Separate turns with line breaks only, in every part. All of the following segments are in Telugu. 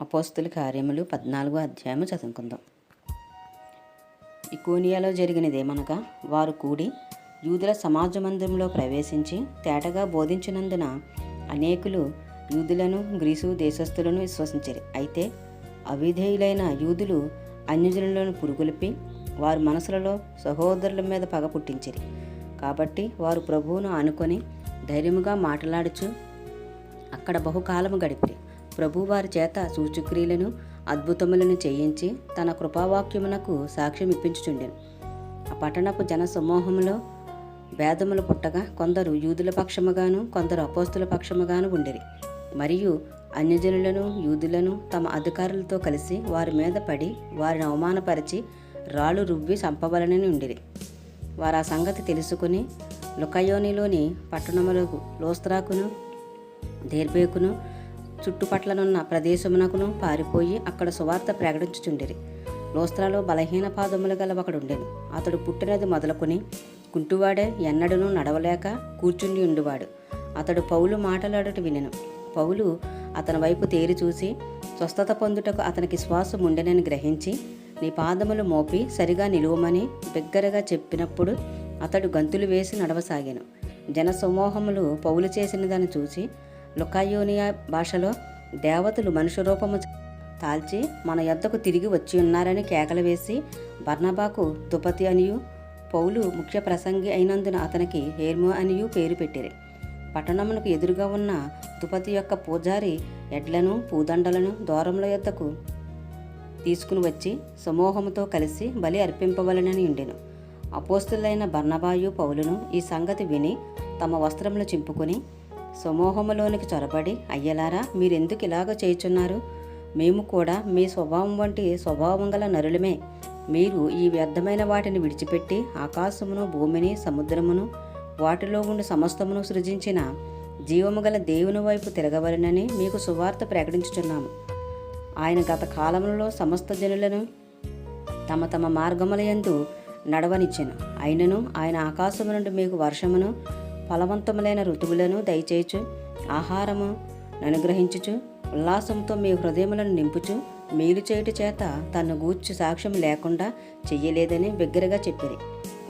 అపోస్తుల కార్యములు పద్నాలుగో అధ్యాయము చదువుకుందాం. ఇకోనియాలో జరిగినదేమనగా వారు కూడి యూదుల సమాజ మందిరంలో ప్రవేశించి తేటగా బోధించినందున అనేకులు యూదులను గ్రీసు దేశస్థులను విశ్వసించారు. అయితే అవిధేయులైన యూదులు అన్యజనులను పురుగులిపి వారి మనసులలో సహోదరుల మీద పగ పుట్టించిరి. కాబట్టి వారు ప్రభువును ఆనుకొని ధైర్యముగా మాట్లాడుచు అక్కడ బహుకాలము గడిపిరి. ప్రభు వారి చేత సూచక్రియలను అద్భుతములను చేయించి తన కృపావాక్యమునకు సాక్ష్యం ఇప్పించుచుండెను ఆ పట్టణపు జన సమూహంలో భేదములు పుట్టగా కొందరు యూదుల పక్షముగాను కొందరు అపోస్తుల పక్షముగాను ఉండిరి. మరియు అన్యజనులను యూదులను తమ అధికారులతో కలిసి వారి మీద పడి వారిని అవమానపరిచి రాళ్ళు రువ్వి చంపవలనని ఉండిరి. వారు ఆ సంగతి తెలుసుకుని లుకయోనిలోని పట్టణములకు లోస్త్రాకును దేర్బేకును చుట్టుపట్లనున్న ప్రదేశమునకును పారిపోయి అక్కడ సువార్త ప్రకటించుచుండిరి. లోస్త్రాలో బలహీన పాదములు గల ఒకడుండెను. అతడు పుట్టినది మొదలుకొని కుంటువాడే ఎన్నడను నడవలేక కూర్చుండి ఉండువాడు. అతడు పౌలు మాటలాడుట వినెను. పౌలు అతని వైపు తేరి చూసి స్వస్థత పొందుటకు అతనికి శ్వాసం ఉండెనని గ్రహించి నీ పాదములు మోపి సరిగా నిలువమని బిగ్గరగా చెప్పినప్పుడు అతడు గంతులు వేసి నడవసాగాను. జనసమూహములు పౌలు చేసిన దాన్ని చూసి లుకాయోనియా భాషలో దేవతలు మనుష్య రూపము తాల్చి మన యొద్దకు తిరిగి వచ్చి ఉన్నారని కేకలు వేసి బర్నబాకు దుపతి అనియు పౌలు ముఖ్య ప్రసంగి అయినందున అతనికి హేర్మో అనియు పేరు పెట్టిరి. పట్టణమునకు ఎదురుగా ఉన్న దుపతి యొక్క పూజారి ఎడ్లను పూదండలను దూరంలో యొద్దకు తీసుకుని వచ్చి సమూహముతో కలిసి బలి అర్పింపవలనని ఉండెను. అపోస్తులైన బర్ణబాయు పౌలును ఈ సంగతి విని తమ వస్త్రములు చింపుకొని సమూహములోనికి చొరబడి అయ్యలారా మీరెందుకు ఇలాగ చేయుచున్నారు? మేము కూడా మీ స్వభావం వంటి స్వభావం గల నరులమే. మీరు ఈ వ్యర్థమైన వాటిని విడిచిపెట్టి ఆకాశమును భూమిని సముద్రమును వాటిలో ఉండి సమస్తమును సృజించిన జీవము గల దేవుని వైపు తిరగవలనని మీకు సువార్త ప్రకటించుచున్నాము. ఆయన గత కాలంలో సమస్త జనులను తమ తమ మార్గములయందు నడవనిచ్చెను. అయినను ఆయన ఆకాశము నుండి మీకు వర్షమును ఫలవంతములైన ఋతువులను దయచేయచు ఆహారము అనుగ్రహించుచు ఉల్లాసంతో మీ హృదయములను నింపుచు మేలు చేయుట చేత తను గూర్చి సాక్ష్యం లేకుండా చెయ్యలేదని బిగ్గరగా చెప్పిరి.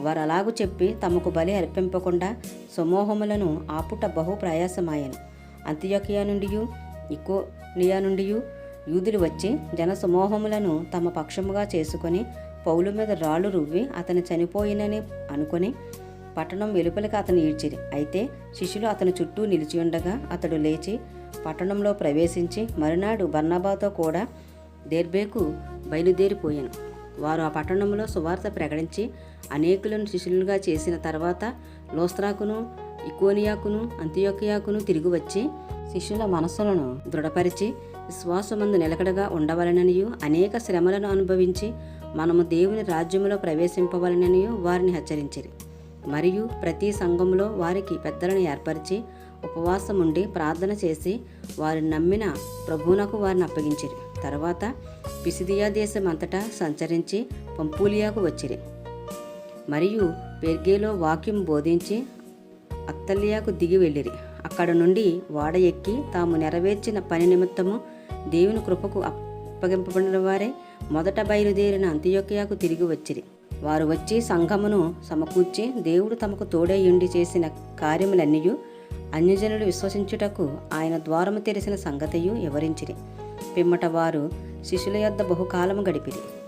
వారు అలాగు చెప్పి తమకు బలి అర్పింపకుండా సమూహములను ఆపుట బహు ప్రయాసమాయను. అంత్యకియా నుండి ఇకోనియా నుండి యూదులు వచ్చి జన సమూహములను తమ పక్షముగా చేసుకొని పౌలు మీద రాళ్ళు రువ్వి అతను చనిపోయినని అనుకొని పట్టణం వెలుపలికి అతను ఈడ్చిరి. అయితే శిష్యులు అతని చుట్టూ నిలిచి ఉండగా అతడు లేచి పట్టణంలో ప్రవేశించి మరునాడు బర్నాబాతో కూడా దేర్బేకు బయలుదేరిపోయాను. వారు ఆ పట్టణంలో సువార్త ప్రకటించి అనేకులను శిష్యులుగా చేసిన తర్వాత లోస్త్రాకును ఇకోనియాకును అంత్యోకియాకును తిరిగి వచ్చి శిష్యుల మనస్సులను దృఢపరిచి విశ్వాసమందు నిలకడగా ఉండవలననియు అనేక శ్రమలను అనుభవించి మనము దేవుని రాజ్యములో ప్రవేశింపవలననియు వారిని హెచ్చరించిరి. మరియు ప్రతి సంఘంలో వారికి పెద్దలను ఏర్పరిచి ఉపవాసం ఉండి ప్రార్థన చేసి వారు నమ్మిన ప్రభువునకు వారిని అప్పగించిరి. తర్వాత పిసిదియా దేశం అంతటా సంచరించి పంపూలియాకు వచ్చిరి. మరియు పెర్గేలో వాక్యం బోధించి అత్తలియాకు దిగి వెళ్ళిరి. అక్కడ నుండి వాడ ఎక్కి తాము నెరవేర్చిన పని నిమిత్తము దేవుని కృపకు అప్పగింపబడిన వారే మొదట బయలుదేరిన అంత్యోకియాకు తిరిగి వచ్చిరి. వారు వచ్చి సంఘమును సమకూర్చి దేవుడు తమకు తోడేయుండి చేసిన కార్యములన్నీయు అన్యజనులు విశ్వసించుటకు ఆయన ద్వారము తెరిసిన సంగతియు వివరించిరి. పిమ్మట వారు శిష్యుల యొద్ద బహుకాలము గడిపిరి.